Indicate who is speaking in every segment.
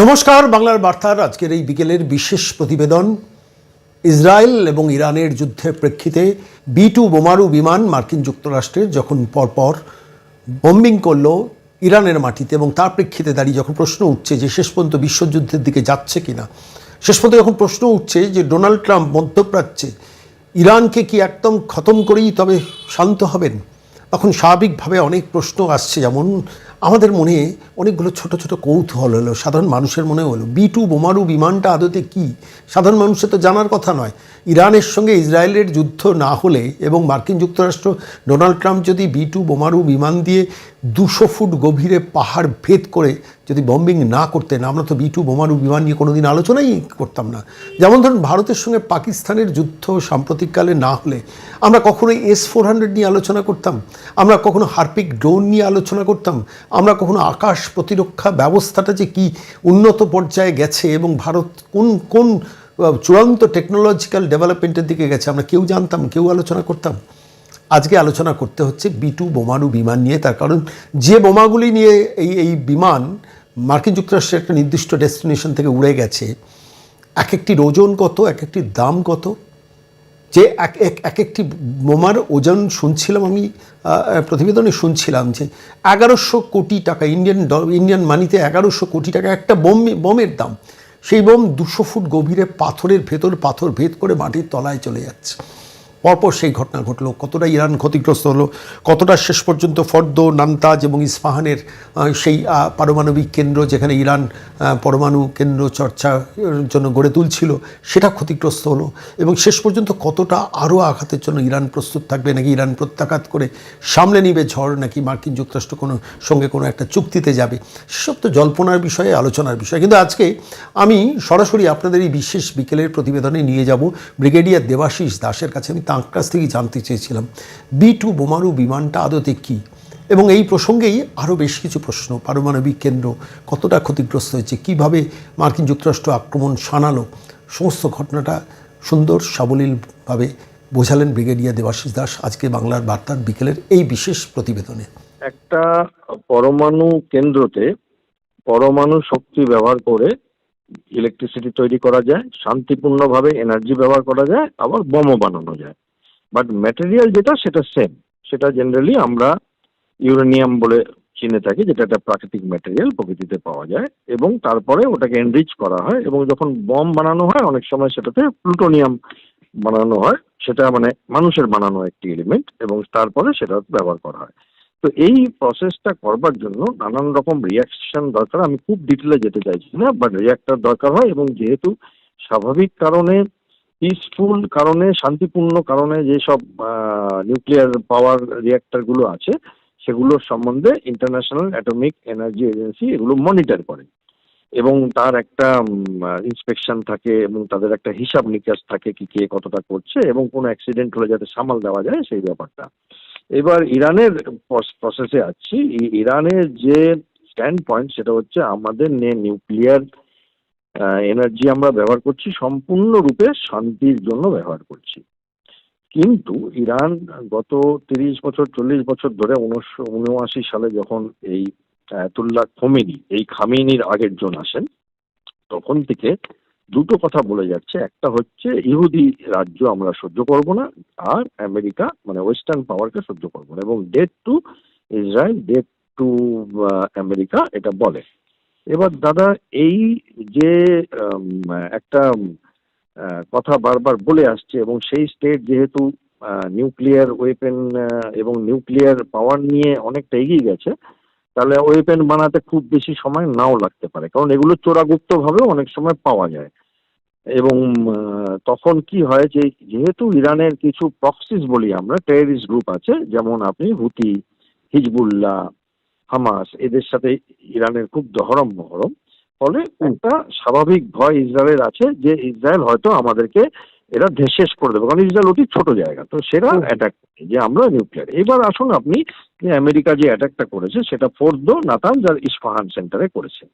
Speaker 1: নমস্কার, বাংলার বার্তার আজকের এই বিকেলের বিশেষ প্রতিবেদন। ইসরায়েল এবং ইরানের যুদ্ধের প্রেক্ষিতে বি টু বোমারু বিমান মার্কিন যুক্তরাষ্ট্রের যখন পরপর বম্বিং করল ইরানের মাটিতে এবং তার প্রেক্ষিতে দাঁড়িয়ে যখন প্রশ্ন উঠছে যে শেষ পর্যন্ত বিশ্বযুদ্ধের দিকে যাচ্ছে কিনা, শেষ পর্যন্ত যখন প্রশ্ন উঠছে যে ডোনাল্ড ট্রাম্প মধ্যপ্রাচ্যে ইরানকে কি একদম খতম করেই তবে শান্ত হবেন, তখন স্বাভাবিকভাবে অনেক প্রশ্ন আসছে। যেমন আমাদের মনে অনেকগুলো ছোট ছোট কৌতূহল হলো, সাধারণ মানুষের মনে হলো। বি টু বোমারু বিমানটা আদতে কি? সাধারণ মানুষের তো জানার কথা নয়। ইরানের সঙ্গে ইসরায়েলের যুদ্ধ না হলে এবং মার্কিন যুক্তরাষ্ট্র ডোনাল্ড ট্রাম্প যদি বি টু বোমারু বিমান দিয়ে দুশো ফুট গভীরে পাহাড় ভেদ করে যদি বম্বিং না করতেন, আমরা তো বি টু বোমারু বিমান নিয়ে কোনোদিন আলোচনাই করতাম না। যেমন ধরুন, ভারতের সঙ্গে পাকিস্তানের যুদ্ধ সাম্প্রতিককালে না হলে আমরা কখনো এস ফোর হান্ড্রেড নিয়ে আলোচনা করতাম, আমরা কখনো হারপিক ড্রোন নিয়ে আলোচনা করতাম আমরা কখনো আকাশ প্রতিরক্ষা ব্যবস্থাটা যে কি উন্নত পর্যায়ে গেছে এবং ভারত কোন কোন চূড়ান্ত টেকনোলজিক্যাল ডেভেলপমেন্টের দিকে গেছে, আমরা কেউ জানতাম, কেউ আলোচনা করতাম? আজকে আলোচনা করতে হচ্ছে বি টু বোমারু বিমান নিয়ে, তার কারণ যে বোমাগুলি নিয়ে এই এই বিমান মার্কিন যুক্তরাষ্ট্রের একটা নির্দিষ্ট ডেস্টিনেশন থেকে উড়ে গেছে, এক একটির ওজন কত, এক একটির দাম কত যে এক এক এক একটি বোমার ওজন শুনছিলাম আমি প্রতিবেদনে শুনছিলাম যে এগারোশো কোটি টাকা ইন্ডিয়ান ইন্ডিয়ান মানিতে এগারোশো কোটি টাকা একটা বোম, বোমের দাম। সেই বোম দুশো ফুট গভীরে পাথরের ভেতর, পাথর ভেদ করে মাটির তলায় চলে যাচ্ছে। পরপর সেই ঘটনা ঘটলো, কতটা ইরান ক্ষতিগ্রস্ত হলো, কতটা শেষ পর্যন্ত ফর্দ নান্তাজ এবং ইস্পাহানের সেই পারমাণবিক কেন্দ্র যেখানে ইরান পরমাণু কেন্দ্র চর্চার জন্য গড়ে তুলছিল, সেটা ক্ষতিগ্রস্ত হলো এবং শেষ পর্যন্ত কতটা আরও আঘাতের জন্য ইরান প্রস্তুত থাকবে নাকি ইরান প্রত্যাঘাত করে সামলে নিবে ঝড় নাকি মার্কিন যুক্তরাষ্ট্র কোনো সঙ্গে কোনো একটা চুক্তিতে যাবে? সেসব তো জল্পনার বিষয়ে, আলোচনার বিষয়। কিন্তু আজকে আমি সরাসরি আপনাদের এই বিশেষ বিকেলের প্রতিবেদনে নিয়ে যাব ব্রিগেডিয়ার দেবাশিস দাসের কাছে। আমি তাঁর কাছ থেকেই জানতে চেয়েছিলাম। বি টু বোমারু বিমানটা আদতে কী? এবং এই প্রসঙ্গেই আরও বেশ কিছু প্রশ্ন। পারমাণবিক কেন্দ্র কতটা ক্ষতিগ্রস্ত হয়েছে? কীভাবে মার্কিন যুক্তরাষ্ট্র আক্রমণ শানালো? সমস্ত ঘটনাটা সুন্দর, সাবলীলভাবে বোঝালেন ব্রিগেডিয়ার দেবাশিস দাস আজকে বাংলার বার্তার বিকেলের এই বিশেষ প্রতিবেদনে।
Speaker 2: একটা পরমাণু কেন্দ্রতে পরমাণু শক্তি ব্যবহার করে ইলেকট্রিসিটি তৈরি করা যায়, শান্তিপূর্ণভাবে এনার্জি ব্যবহার করা যায়, আবার বোমও বানানো যায়। বাট ম্যাটেরিয়াল যেটা, সেটা সেম সেটা জেনারেলি আমরা ইউরেনিয়াম বলে চিনে থাকি, যেটা একটা প্রাকৃতিক ম্যাটেরিয়াল প্রকৃতিতে পাওয়া যায়, এবং তারপরে ওটাকে এনরিচ করা হয়, এবং যখন বম বানানো হয়, অনেক সময় সেটাতে প্লুটোনিয়াম বানানো হয়, সেটা মানে মানুষের বানানো একটি এলিমেন্ট এবং তারপরে সেটা ব্যবহার করা হয়। তো এই প্রসেসটা করবার জন্য নানান রকম রিয়াকশন দরকার, আমি খুব ডিটেলে যেতে চাইছি না বাট রিয়াক্টার দরকার হয়, এবং যেহেতু স্বাভাবিক কারণে পিসফুল কারণে, শান্তিপূর্ণ কারণে যেসব নিউক্লিয়ার পাওয়ার রিয়াক্টরগুলো আছে, সেগুলোর সম্বন্ধে ইন্টারন্যাশনাল অ্যাটমিক এনার্জি এজেন্সি এগুলো মনিটর করে। এবং তার একটা ইন্সপেকশন থাকে এবং তাদের একটা হিসাব নিকাশ থাকে কি কে কতটা করছে এবং কোনো অ্যাক্সিডেন্ট হলে যাতে সামাল দেওয়া যায় সেই ব্যাপারটা। এবার ইরানের প্রসেসে আছি। ইরানের যে স্ট্যান্ড পয়েন্ট সেটা হচ্ছে আমাদের নে নিউক্লিয়ার এনার্জি আমরা ব্যবহার করছি, সম্পূর্ণরূপে শান্তির জন্য ব্যবহার করছি। কিন্তু ইরান গত তিরিশ বছর, চল্লিশ বছর ধরে উনিশশো উনআশি সালে যখন এই আয়াতুল্লাহ খোমেনি, এই খামেনির আগের জন আসেন, তখন থেকে দুটো কথা বলে যাচ্ছে। একটা হচ্ছে, ইহুদি রাজ্য আমরা সহ্য করব না, আর আমেরিকা মানে ওয়েস্টার্ন পাওয়ারকে সহ্য করব না। এবং death to Israel death to America, এটা বলে। এবার দাদা, এই যে একটা কথা বারবার বলে আসছে এবং সেই স্টেট যেহেতু নিউক্লিয়ার ওয়েপেন এবং নিউক্লিয়ার পাওয়ার নিয়ে অনেকটা এগিয়ে গেছে, তাহলে ওয়েপেন বানাতে খুব বেশি সময় নাও লাগতে পারে। কারণ এগুলো চোরাগুপ্ত ভাবে অনেক সময় পাওয়া যায়। এবং তখন কি হয় যে, যেহেতু ইরানের কিছু প্রক্সিস বলি আমরা টেরিস্ট গ্রুপ আছে, যেমন আপনি হুতি, হিজবুল্লাহ হামাস এদের সাথে ইরানের খুব দহরম মহরম ফলে একটা স্বাভাবিক ভয় ইসরায়েলের আছে যে ইসরায়েল হয়তো আমাদেরকে এরা শেষ করে দেবে কারণ ইসরায়েল অতি ছোট জায়গা। তো সেটা। অ্যাটাক যে আমরা নিউক্লিয়ার এবার আসুন আপনি আমেরিকা যে অ্যাটাকটা করেছে সেটা ফোর্দো নাতান যার ইস্পাহান সেন্টারে করেছে।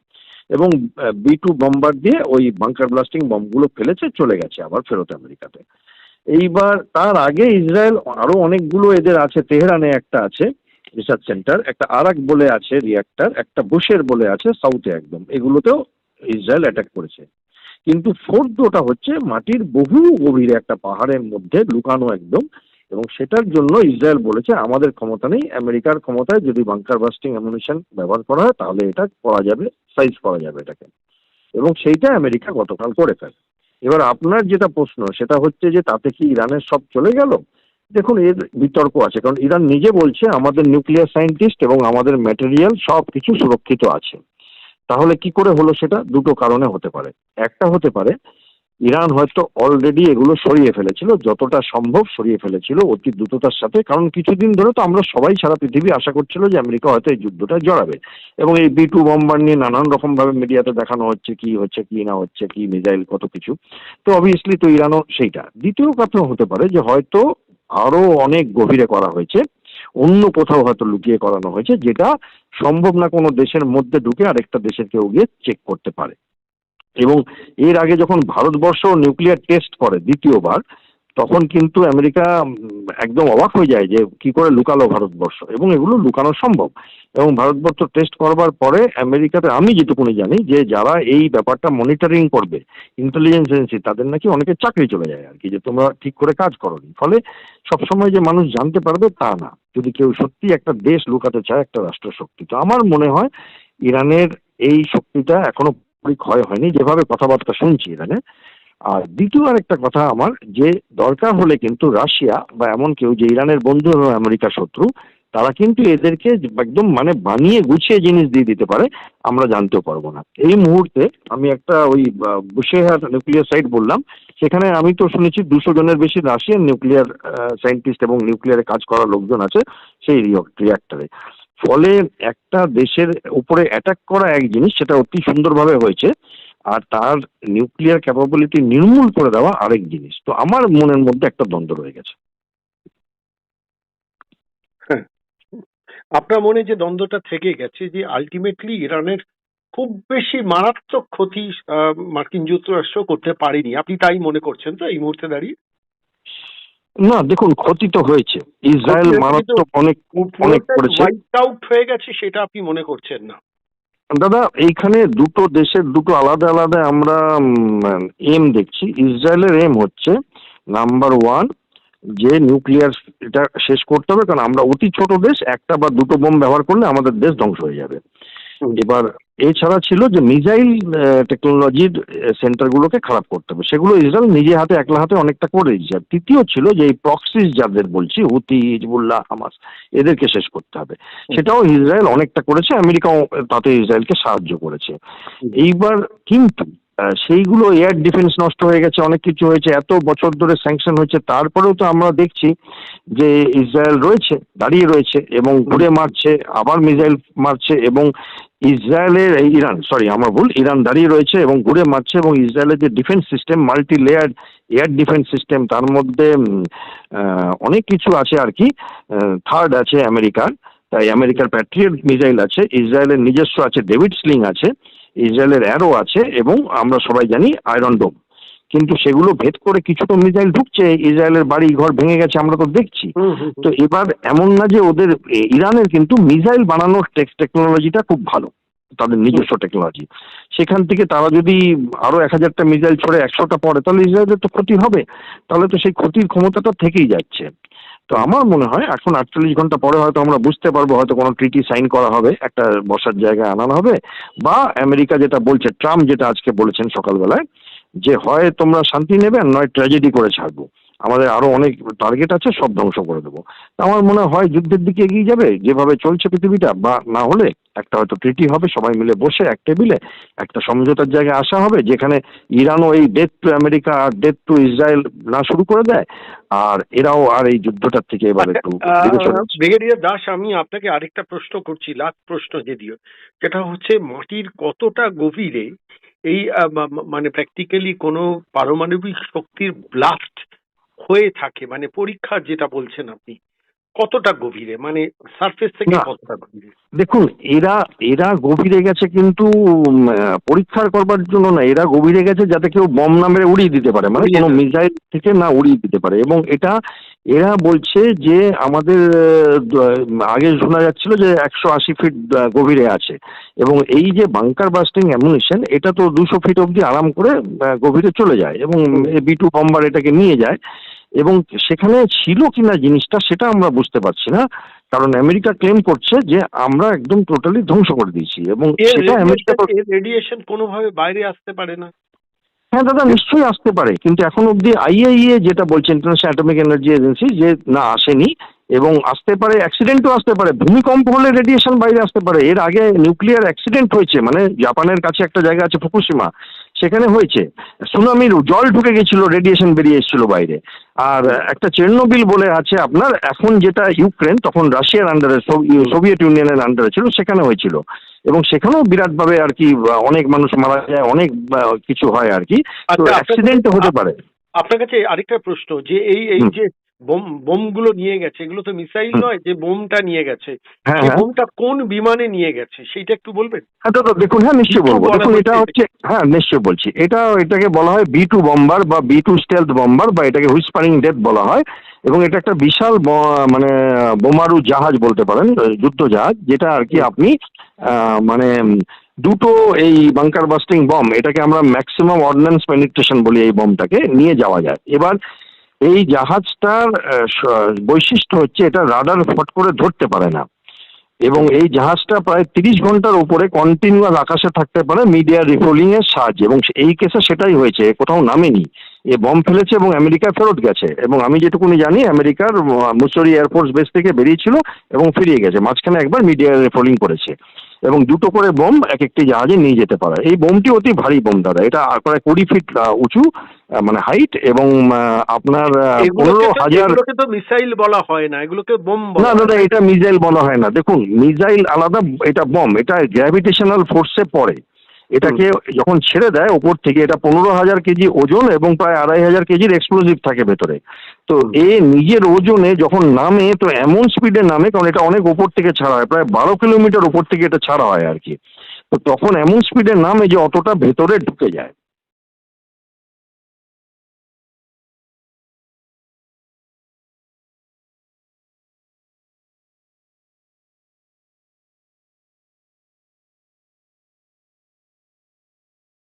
Speaker 2: এবং বি টু বম্বার দিয়ে ওই বাংকার ব্লাস্টিং বমগুলো ফেলেছে চলে গেছে আবার ফেরত আমেরিকাতে। এইবার তার আগে ইসরায়েল আরও অনেকগুলো এদের আছে তেহরানে একটা আছে রিসার্চ সেন্টার একটা আরাক বলে আছে রিয়াক্টার একটা বুশের বলে আছে সাউথে একদম। এগুলোতেও ইসরায়েল অ্যাটাক করেছে। কিন্তু ফোর্থ ওটা হচ্ছে মাটির বহু গভীরে একটা পাহাড়ের মধ্যে লুকানো একদম, এবং সেটার জন্য ইসরায়েল বলেছে, আমাদের ক্ষমতা নেই, আমেরিকার ক্ষমতায় যদি বাংকার বাস্টিং অ্যামুনিশন ব্যবহার করা হয়, তাহলে এটা করা যাবে সাইজ করা যাবে এটাকে। এবং সেইটা আমেরিকা গতকাল করে ফেলে। এবার আপনার যেটা প্রশ্ন, সেটা হচ্ছে যে তাতে কি ইরানের সব চলে গেল? দেখুন, এর বিতর্ক আছে, কারণ ইরান নিজে বলছে আমাদের নিউক্লিয়ার সায়েন্টিস্ট এবং আমাদের ম্যাটেরিয়াল সব কিছু সুরক্ষিত আছে। তাহলে কি করে হলো সেটা? দুটো কারণে হতে পারে। একটা হতে পারে, ইরান হয়তো অলরেডি এগুলো সরিয়ে ফেলেছিল, যতটা সম্ভব সরিয়ে ফেলেছিল অতি দ্রুততার সাথে, কারণ কিছুদিন ধরে তো আমরা সবাই সারা পৃথিবী আশা করছিল যে আমেরিকা হয়তো এই যুদ্ধটা জড়াবে। এবং এই বি টু বম্বার নিয়ে নানান রকম ভাবে মিডিয়াতে দেখানো হচ্ছে, কি হচ্ছে, কি না হচ্ছে, কি মিজাইল কত কিছু। তো অবভিয়াসলি তো ইরানও সেইটা। দ্বিতীয় কথা হতে পারে যে হয়তো আরও অনেক গভীরে করা হয়েছে। অন্য কোথাও হয়তো লুকিয়ে করানো হয়েছে, যেটা সম্ভব না কোনো দেশের মধ্যে ঢুকে আরেকটা দেশের কেউ গিয়ে চেক করতে পারে। এবং এর আগে যখন ভারতবর্ষ নিউক্লিয়ার টেস্ট করে দ্বিতীয়বার তখন কিন্তু আমেরিকা একদম অবাক হয়ে যায় যে কি করে লুকালো ভারতবর্ষ এবং এগুলো লুকানো সম্ভব। এবং ভারতবর্ষ টেস্ট করবার পরে আমেরিকাতে আমি যেটুকুনি জানি যে যারা এই ব্যাপারটা মনিটরিং করবে ইন্টেলিজেন্স এজেন্সি তাদের নাকি অনেকে চাকরি চলে যায় আর কি, যে তোমরা ঠিক করে কাজ করোনি। ফলে সবসময় যে মানুষ জানতে পারবে তা না। যদি কেউ সত্যি একটা দেশ লুকাতে চায়, একটা রাষ্ট্রশক্তি। তো আমার মনে হয় ইরানের এই শক্তিটা এখনও ক্ষয় হয়নি। যেভাবে কথাবার্তা শুনছি ইরানে আর দ্বিতীয় আরেকটা কথা আমার, যে দরকার হলে কিন্তু রাশিয়া বা এমন কেউ যে ইরানের বন্ধু এবং আমেরিকা শত্রু, তারা কিন্তু এদেরকে একদম মানে বানিয়ে গুছিয়ে জিনিস দিয়ে দিতে পারে, আমরা জানতেও পারব না। এই মুহূর্তে আমি একটা ওই বুশেহার নিউক্লিয়ার সাইট বললাম, সেখানে আমি তো শুনেছি দুশো জনের বেশি রাশিয়ান নিউক্লিয়ার সায়েন্টিস্ট এবং নিউক্লিয়ারে কাজ করা লোকজন আছে, সেই রিয়াক্টরে ফলে একটা দেশের উপরে অ্যাটাক করা এক জিনিস, সেটা অতি সুন্দরভাবে হয়েছে আর তার নিউক্লিয়ার ক্যাপাবিলিটি নির্মূল করে দেওয়া আরেক জিনিস। তো আমার মনের মধ্যে একটা দ্বন্দ্ব রয়ে গেছে।
Speaker 3: আপনার মনে যে দ্বন্দ্বটা থেকে গেছে যে আলটিমেটলি ইরানের খুব বেশি মারাত্মক ক্ষতি মার্কিন যুক্তরাষ্ট্র করতে পারেনি। আপনি তাই মনে করছেন তো এই মুহূর্তে দাঁড়িয়ে?
Speaker 2: না দেখুন ক্ষতি তো হয়েছে। ইসরায়েল মারাত্মক অনেক অনেক করেছে।
Speaker 3: হোয়াইট আউট হয়ে গেছে সেটা আপনি মনে করছেন না?
Speaker 2: দাদা, এইখানে দুটো দেশের দুটো আলাদা আলাদা আমরা এম দেখছি ইসরায়েলের এম হচ্ছে নাম্বার ওয়ান যে নিউক্লিয়ার এটা শেষ করতে হবে, কারণ আমরা অতি ছোট দেশ, একটা বা দুটো বোম ব্যবহার করলে আমাদের দেশ ধ্বংস হয়ে যাবে। এবার এছাড়া ছিল যে মিজাইল টেকনোলজির সেন্টারগুলোকে খারাপ করতে হবে। সেগুলো ইসরায়েল নিজে হাতে একলা হাতে অনেকটা করে দিয়েছে। আর তৃতীয় ছিল যে এই প্রক্সিস যাদের বলছি হুতি হিজবুল্লাহ হামাস এদেরকে শেষ করতে হবে। সেটাও ইসরায়েল অনেকটা করেছে আমেরিকাও তাতে ইসরায়েলকে সাহায্য করেছে। এইবার কিন্তু সেইগুলো এয়ার ডিফেন্স নষ্ট হয়ে গেছে, অনেক কিছু হয়েছে, এত বছর ধরে স্যাংশন হয়েছে। তারপরেও তো আমরা দেখছি যে ইসরায়েল রয়েছে, দাঁড়িয়ে রয়েছে এবং ঘুরে মারছে, আবার মিসাইল মারছে এবং ইসরায়েলের ইরান সরি আমার ভুল, ইরান দাঁড়িয়ে রয়েছে এবং ঘুরে মারছে এবং ইসরায়েলের যে defence system multi layer air defence system তার মধ্যে অনেক কিছু আছে আর কি। থার্ড আছে আমেরিকার, তাই আমেরিকার প্যাট্রিয়ট মিসাইল আছে, ইসরায়েলের নিজস্ব আছে ডেভিড স্লিং আছে। ইসরায়েলের অ্যারো আছে এবং আমরা সবাই জানি আয়রন ডোম কিন্তু সেগুলো ভেদ করে কিছু তো মিসাইল ঢুকছে ইসরায়েলের বাড়ি ঘর ভেঙে গেছে আমরা তো দেখছি। তো এবার এমন না যে ওদের ইরানের কিন্তু মিসাইল বানানোর টেকনোলজিটা খুব ভালো তাদের নিজস্ব টেকনোলজি সেখান থেকে তারা যদি আরও এক হাজারটা মিসাইল ছড়ে একশোটা পড়ে তাহলে ইসরায়েলের তো ক্ষতি হবে। তাহলে তো সেই ক্ষতির ক্ষমতাটা থেকেই যাচ্ছে। তো আমার মনে হয় এখন আটচল্লিশ ঘণ্টা পরে হয়তো আমরা বুঝতে পারব হয়তো কোনো ট্রিটি সাইন করা হবে, একটা বসার জায়গায় আনানো হবে, বা আমেরিকা যেটা বলছে, ট্রাম্প যেটা আজকে বলেছেন সকালবেলায়, যে হয় তোমরা শান্তি নেবে, আর নয় ট্র্যাজেডি করে ছাড়বো। আমাদের আরও অনেক টার্গেট আছে, সব ধ্বংস করে দেবো। আমার মনে হয় যুদ্ধের দিকে এগিয়ে যাবে, যেভাবে চলছে পৃথিবীটা, বা না হলে একটা হয়তো ট্রিটি হবে সবাই মিলে বসে এক টেবিলে একটা সমঝোতার জায়গায় আসা হবে যেখানে ইরানও এই ডেথ টু আমেরিকা আর ডেথ টু ইসরায়েল না শুরু করে দেয় আর এরাও আর এই যুদ্ধটার থেকে এবার একটু সরে আসে।
Speaker 3: ব্রিগেডিয়ার দাস আমি আপনাকে আরেকটা প্রশ্ন করছি লাস্ট প্রশ্ন যদিও যেটা হচ্ছে মাটির কতটা গভীরে এই মানে প্র্যাকটিক্যালি কোনো পারমাণবিক শক্তির ব্লাস্ট হয়ে থাকে মানে পরীক্ষা যেটা বলছেন আপনি কতটা গভীরে? মানে সারফেস থেকে কতটা গভীরে?
Speaker 2: দেখুন এরা এরা গভীরে গেছে কিন্তু পরীক্ষার করবার জন্য না এরা গভীরে গেছে যাতে কেউ বম নামে উড়িয়ে দিতে পারে মানে কোনো। মিসাইল থেকে না উড়িয়ে দিতে পারে। এবং এটা এরা বলছে যে আমাদের আগে শোনা যাচ্ছিল যে একশো আশি ফিট গভীরে আছে। এবং এই যে বাংকার বাস্টিং অ্যামুনিশন এটা তো দুশো ফিট অবধি আরাম করে গভীরে চলে যায়। এবং বি টু বম্বার এটাকে নিয়ে যায়। এবং সেখানে ছিল কিনা জিনিসটা সেটা আমরা বুঝতে পারছি না কারণ আমেরিকা ক্লেম করছে যে আমরা একদম টোটালি ধ্বংস করে দিয়েছি এবং সেটা আমেরিকা
Speaker 3: রেডিয়েশন কোনোভাবে বাইরে আসতে পারে না।
Speaker 2: হ্যাঁ দাদা নিশ্চয়ই আসতে পারে কিন্তু এখন অবধি আইএইএ যেটা বলছে ইন্টারন্যাশনাল অ্যাটমিক এনার্জি এজেন্সি যে না আসেনি এবং আসতে পারে অ্যাক্সিডেন্টও আসতে পারে ভূমিকম্প হলে রেডিয়েশন বাইরে আসতে পারে। এর আগে নিউক্লিয়ার অ্যাক্সিডেন্ট হয়েছে মানে জাপানের কাছে একটা জায়গা আছে ফুকুশিমা সেখানে হয়েছে। সুনামির জল ঢুকে গেছিল রেডিয়েশন বেরিয়ে এসেছিল বাইরে। আর একটা চেরনোবিল বলে আছে আপনার এখন যেটা ইউক্রেন তখন রাশিয়ার আন্ডারে সোভিয়েত ইউনিয়নের আন্ডারে ছিল সেখানে হয়েছিল। এবং সেখানেও বিরাটভাবে আর কি অনেক মানুষ মারা যায় অনেক কিছু হয় আর কি।
Speaker 3: আচ্ছা,
Speaker 2: অ্যাক্সিডেন্ট হতে পারে।
Speaker 3: আপনার কাছে আরেকটা প্রশ্ন যে এই এই যে বোম বোমগুলো নিয়ে গেছে। এগুলো তো মিসাইল নয় যে বোমটা নিয়ে গেছে।
Speaker 2: হ্যাঁ হ্যাঁ।
Speaker 3: বোমটা কোন বিমানে নিয়ে গেছে সেইটা একটু বলবেন?
Speaker 2: হ্যাঁ দাদা দেখুন হ্যাঁ নিশ্চয়ই বলব। দেখুন এটা
Speaker 3: হচ্ছে-
Speaker 2: হ্যাঁ নিশ্চয়ই বলছি। এটা এটাকে বলা হয় বি টু বম্বার বা বি টু স্টেলথ বম্বার বা এটাকে হুইসপারিং ডেথ বলা হয়। এবং এটা একটা বিশাল মানে বোমারু জাহাজ বলতে পারেন যুদ্ধ জাহাজ যেটা আর কি আপনি মানে দুটো এই বাংকার বাস্টিং বম এটাকে আমরা ম্যাক্সিমাম অর্ডিন্যান্স পেনিট্রেশন বলি এই বমটাকে নিয়ে যাওয়া যায়। এবার এই জাহাজটার বৈশিষ্ট্য হচ্ছে এটা রাডার ফট করে ধরতে পারে না। এবং এই জাহাজটা প্রায় তিরিশ ঘণ্টার উপরে কন্টিনিউয়াস আকাশে থাকতে পারে মিডিয়া রিপোলিং এর সাহায্যে। এবং এই কেসে সেটাই হয়েছে কোথাও নামেনি। এ বম ফেলেছে এবং আমেরিকা ফেরত গেছে। এবং আমি যেটুকুনি জানি, আমেরিকার মুসরি এয়ারফোর্স বেস থেকে বেরিয়েছিল এবং ফিরিয়ে গেছে। মাঝখানে একবার মিডিয়া রিপোলিং করেছে। এবং দুটো করে বোম এক একটি জাহাজে নিয়ে যেতে পারে। এই বোমটি অতি ভারী বোম দাদা। এটা প্রায় কুড়ি ফিট উঁচু। মানে হাইট এবং আপনার পনেরো হাজার
Speaker 3: তো মিসাইল বলা হয় না এগুলোকে বোম
Speaker 2: না দাদা এটা মিসাইল বলা হয় না। দেখুন মিসাইল আলাদা এটা বম এটা গ্র্যাভিটেশনাল ফোর্সে পড়ে। এটাকে যখন ছেড়ে দেয় ওপর থেকে এটা পনেরো হাজার কেজি ওজন এবং প্রায় আড়াই হাজার কেজির এক্সপ্লোজিভ থাকে ভেতরে। তো এ নিজের ওজনে যখন নামে তো এমন স্পিডে নামে কারণ এটা অনেক ওপর থেকে ছাড়া হয় প্রায় বারো কিলোমিটার ওপর থেকে এটা ছাড়া হয় আর কি। তো তখন এমন স্পিডে নামে যে অতটা ভেতরে ঢুকে যায়।